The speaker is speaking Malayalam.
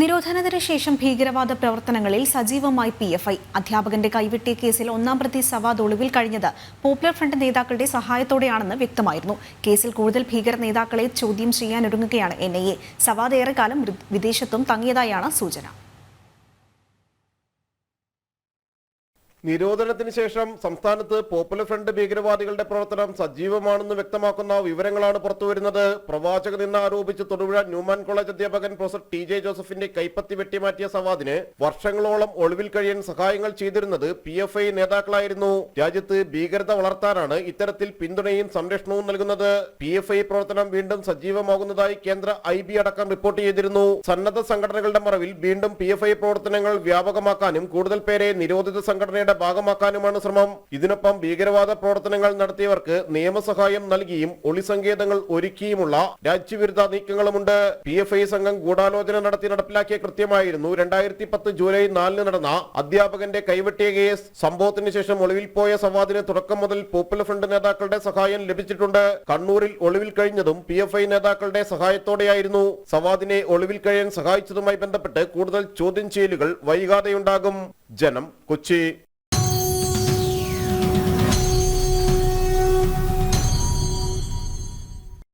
നിരോധനാനന്തര ശേഷം ഭീകരവാദ പ്രവർത്തനങ്ങളിൽ സജീവമായി പി എഫ് ഐ അധ്യാപകന്റെ കൈവെട്ടിയ കേസിൽ ഒന്നാം പ്രതി സവാദ് ഒളിവിൽ കഴിഞ്ഞത് പോപ്പുലർ ഫ്രണ്ട് നേതാക്കളുടെ സഹായത്തോടെയാണെന്ന് വ്യക്തമായിരുന്നു. കേസിൽ കൂടുതൽ ഭീകര നേതാക്കളെ ചോദ്യം ചെയ്യാനൊരുങ്ങുകയാണ് എൻ ഐ എ സവാദ് ഏറെക്കാലം വിദേശത്തും തങ്ങിയതായാണ് സൂചന. നിരോധനത്തിന് ശേഷം സംസ്ഥാനത്ത് പോപ്പുലർ ഫ്രണ്ട് ഭീകരവാദികളുടെ പ്രവർത്തനം സജീവമാണെന്ന് വ്യക്തമാക്കുന്ന വിവരങ്ങളാണ് പുറത്തുവരുന്നത്. പ്രവാചകൻ നിന്ന് ആരോപിച്ച് തൊടുപുഴ ന്യൂമാൻ കോളേജ് അധ്യാപകൻ പ്രൊഫസർ ടി ജെ ജോസഫിന്റെ കൈപ്പത്തി വെട്ടിമാറ്റിയ സവാദിന് വർഷങ്ങളോളം ഒളിവിൽ കഴിയാൻ സഹായങ്ങൾ ചെയ്തിരുന്നത് പി എഫ് ഐ നേതാക്കളായിരുന്നു. രാജ്യത്ത് ഭീകരത വളർത്താനാണ് ഇത്തരത്തിൽ പിന്തുണയും സംരക്ഷണവും നൽകുന്നത്. പി എഫ് ഐ പ്രവർത്തനം വീണ്ടും സജീവമാകുന്നതായി കേന്ദ്ര ഐ ബി അടക്കം റിപ്പോർട്ട് ചെയ്തിരുന്നു. സന്നദ്ധ സംഘടനകളുടെ മറവിൽ വീണ്ടും പി എഫ് ഐ പ്രവർത്തനങ്ങൾ വ്യാപകമാക്കാനും കൂടുതൽ പേരെ നിരോധിത സംഘടനയുടെ ഭാഗമാക്കാനുമാണ് ശ്രമം. ഇതിനൊപ്പം ഭീകരവാദ പ്രവർത്തനങ്ങൾ നടത്തിയവർക്ക് നിയമസഹായം നൽകിയും ഒളിസങ്കേതങ്ങൾ ഒരുക്കിയുമുള്ള രാജ്യവിരുദ്ധ നീക്കങ്ങളുമുണ്ട്. പി എഫ് ഐ സംഘം ഗൂഢാലോചന നടത്തി നടപ്പിലാക്കിയ കൃത്യമായിരുന്നു. രണ്ടായിരത്തി പത്ത് ജൂലൈ നാലിന് നടന്ന അധ്യാപകന്റെ കൈവെട്ടിയ കേസ് സംഭവത്തിന് ശേഷം ഒളിവിൽ പോയ സവാദിന് തുടക്കം മുതൽ പോപ്പുലർ ഫ്രണ്ട് നേതാക്കളുടെ സഹായം ലഭിച്ചിട്ടുണ്ട്. കണ്ണൂരിൽ ഒളിവിൽ കഴിഞ്ഞതും പി എഫ് ഐ നേതാക്കളുടെ സഹായത്തോടെയായിരുന്നു. സവാദിനെ ഒളിവിൽ കഴിയാൻ സഹായിച്ചതുമായി ബന്ധപ്പെട്ട് കൂടുതൽ ചോദ്യം ചെയ്യലുകൾ വൈകാതെയുണ്ടാകും. ജനം കൊച്ചി.